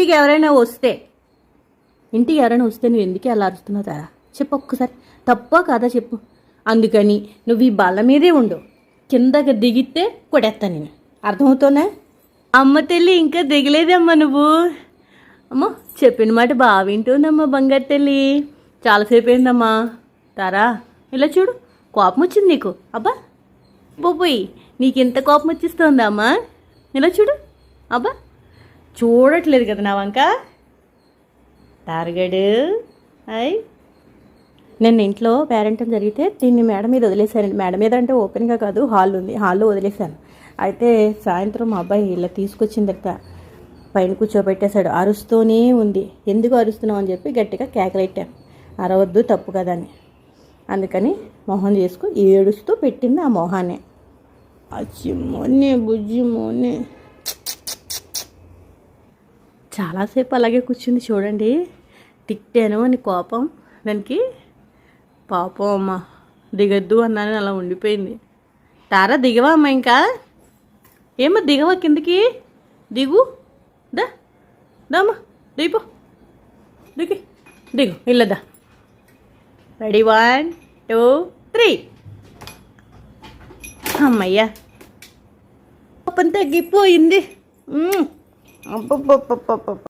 ఇంటికి ఎవరైనా వస్తే ఇంటికి ఎవరైనా వస్తే నువ్వు ఎందుకు అలా అరుస్తున్నావు తారా? చెప్పు ఒక్కసారి. తప్ప కాదా చెప్పు? అందుకని నువ్వు ఈ బల్ల మీదే ఉండు. కిందకి దిగితే కొడేస్తా నేను. అర్థమవుతోనే అమ్మ తల్లి ఇంకా దిగలేదమ్మా నువ్వు. అమ్మ చెప్పిన మాట బాగా వింటుందమ్మా బంగారు తల్లి. చాలాసేపు అయిందమ్మా తారా ఇలా చూడు కోపం వచ్చింది నీకు. అబ్బా పోయి నీకు ఇంత కోపం వచ్చిస్తుందమ్మా ఇలా చూడు. అబ్బా చూడట్లేదు కదా నా వంక? Target hi. నేను ఇంట్లో పేరెంటం జరిగితే దీన్ని మేడ మీద వదిలేశానండి మేడ మీద అంటే ఓపెన్గా కాదు హాల్ ఉంది. హాల్లో వదిలేశాను. అయితే సాయంత్రం మా అబ్బాయి ఇలా తీసుకొచ్చిన తర్వాత పైన కూర్చోబెట్టేశాడు. అరుస్తూనే ఉంది. ఎందుకు అరుస్తున్నావు అని చెప్పి గట్టిగా కేకలెట్టాను. అరవద్దు తప్పు కదా అని. అందుకని మొహం చేసుకు ఏడుస్తూ పెట్టింది ఆ మొహాన్ని. అచ్చి మొన్నే బుజ్జి మొన్నే చాలాసేపు అలాగే కూర్చుంది చూడండి. తిట్టాను అని కోపం. దానికి పాపం అమ్మ దిగద్దు అన్నాను అలా ఉండిపోయింది. తారా దిగవా అమ్మ ఇంకా? ఏమో దిగవా కిందకి? దిగు. దా దామ్మా దిగిపో. దిగి దిగు ఇల్లదా రెడీ వన్ టూ త్రీ. అమ్మయ్యా. పాపం తగ్గిపోయింది. 啊不不不不不不。